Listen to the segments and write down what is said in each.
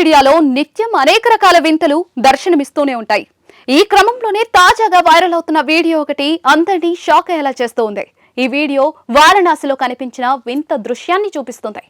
మీడియాలో నిత్యం అనేక రకాల వింతలు దర్శనమిస్తూనే ఉంటాయి. ఈ క్రమంలోనే తాజాగా వైరల్ అవుతున్న వీడియో ఒకటి అందరినీ షాక్ అయ్యేలా చేస్తూ ఉంది ఈ వీడియో వారణాసిలో కనిపించిన వింత దృశ్యాన్ని చూపిస్తుంది.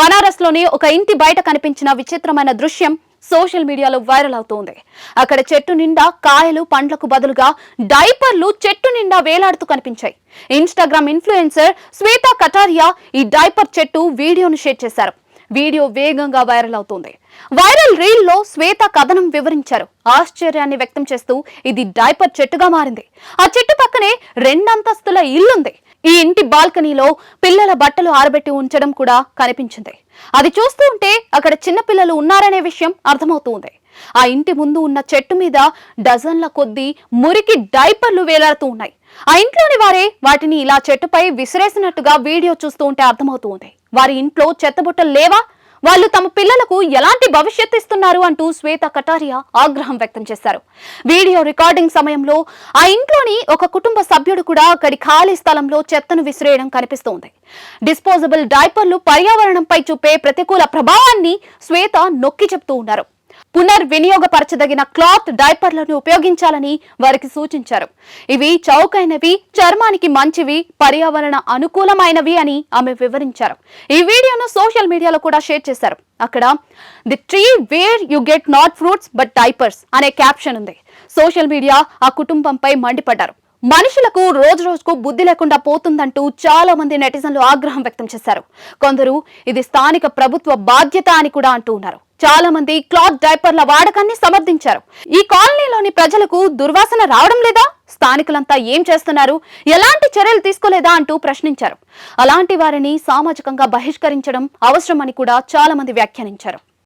బనారస్లోని ఒక ఇంటి బయట కనిపించిన విచిత్రమైన దృశ్యం సోషల్ మీడియాలో వైరల్ అవుతోంది. అక్కడ చెట్టు నిండా కాయలు పండ్లకు బదులుగా డైపర్లు చెట్టు నిండా వేలాడుతూ కనిపించాయి. ఇన్స్టాగ్రామ్ ఇన్ఫ్లుయెన్సర్ శ్వేతా కటారియా ఈ డైపర్ చెట్టు వీడియోను షేర్ చేశారు. వీడియో వేగంగా వైరల్ అవుతోంది. వైరల్ రీల్లో శ్వేత కథనం వివరించారు. ఆశ్చర్యాన్ని వ్యక్తం చేస్తూ ఇది డైపర్ చెట్టుగా మారింది. ఆ చెట్టు పక్కనే రెండంతస్తుల ఇల్లుంది. ఈ ఇంటి బాల్కనీలో పిల్లల బట్టలు ఆరబెట్టి ఉంచడం కూడా కనిపించింది. అది చూస్తూ ఉంటే అక్కడ చిన్నపిల్లలు ఉన్నారనే విషయం అర్థమవుతుంది. ఆ ఇంటి ముందు ఉన్న చెట్టు మీద డజన్ల కొద్దీ మురికి డైపర్లు వేలాడుతూ ఉన్నాయి. ఆ ఇంట్లోని వారే వాటిని ఇలా చెట్టుపై విసిరేసినట్టుగా వీడియో చూస్తూ ఉంటే అర్థమవుతుంది. వారి ఇంట్లో చెత్తబుట్టలు లేవా? వాళ్ళు తమ పిల్లలకు ఎలాంటి భవిష్యత్తు ఇస్తున్నారు అంటూ శ్వేత కటారియా ఆగ్రహం వ్యక్తం చేశారు. వీడియో రికార్డింగ్ సమయంలో ఆ ఇంట్లోని ఒక కుటుంబ సభ్యుడు కూడా అక్కడి ఖాళీ స్థలంలో చెత్తను విసిరేయడం కనిపిస్తోంది. డిస్పోజబుల్ డైపర్లు పర్యావరణంపై చూపే ప్రతికూల ప్రభావాన్ని శ్వేత నొక్కి చెప్తూ ఉన్నారు. పునర్వినియోగపరచదగిన క్లాత్ డైపర్లను ఉపయోగించాలని వారికి సూచించారు. ఇవి చౌకైనవి చర్మానికి మంచివి పర్యావరణ అనుకూలమైనవి అని ఆమె వివరించారు. ఈ వీడియోను సోషల్ మీడియాలో కూడా షేర్ చేశారు. అక్కడ the tree where you get not fruits but diapers అనే క్యాప్షన్ ఉంది. సోషల్ మీడియా ఆ కుటుంబంపై మండిపడ్డారు. మనుషులకు రోజు రోజుకు బుద్ధి లేకుండా పోతుందంటూ చాలా మంది నెటిజన్లు ఆగ్రహం వ్యక్తం చేశారు. కొందరు ఇది స్థానిక ప్రభుత్వ బాధ్యత అని కూడా అంటూ ఉన్నారు. చాలా మంది క్లాత్ డైపర్ల వాడకాన్ని సమర్థించారు. ఈ కాలనీలోని ప్రజలకు దుర్వాసన రావడం లేదా? స్థానికులంతా ఏం చేస్తున్నారు? ఎలాంటి చర్యలు తీసుకోలేదా అంటూ ప్రశ్నించారు. అలాంటి వారిని సామాజికంగా బహిష్కరించడం అవసరమని కూడా చాలా మంది వ్యాఖ్యానించారు.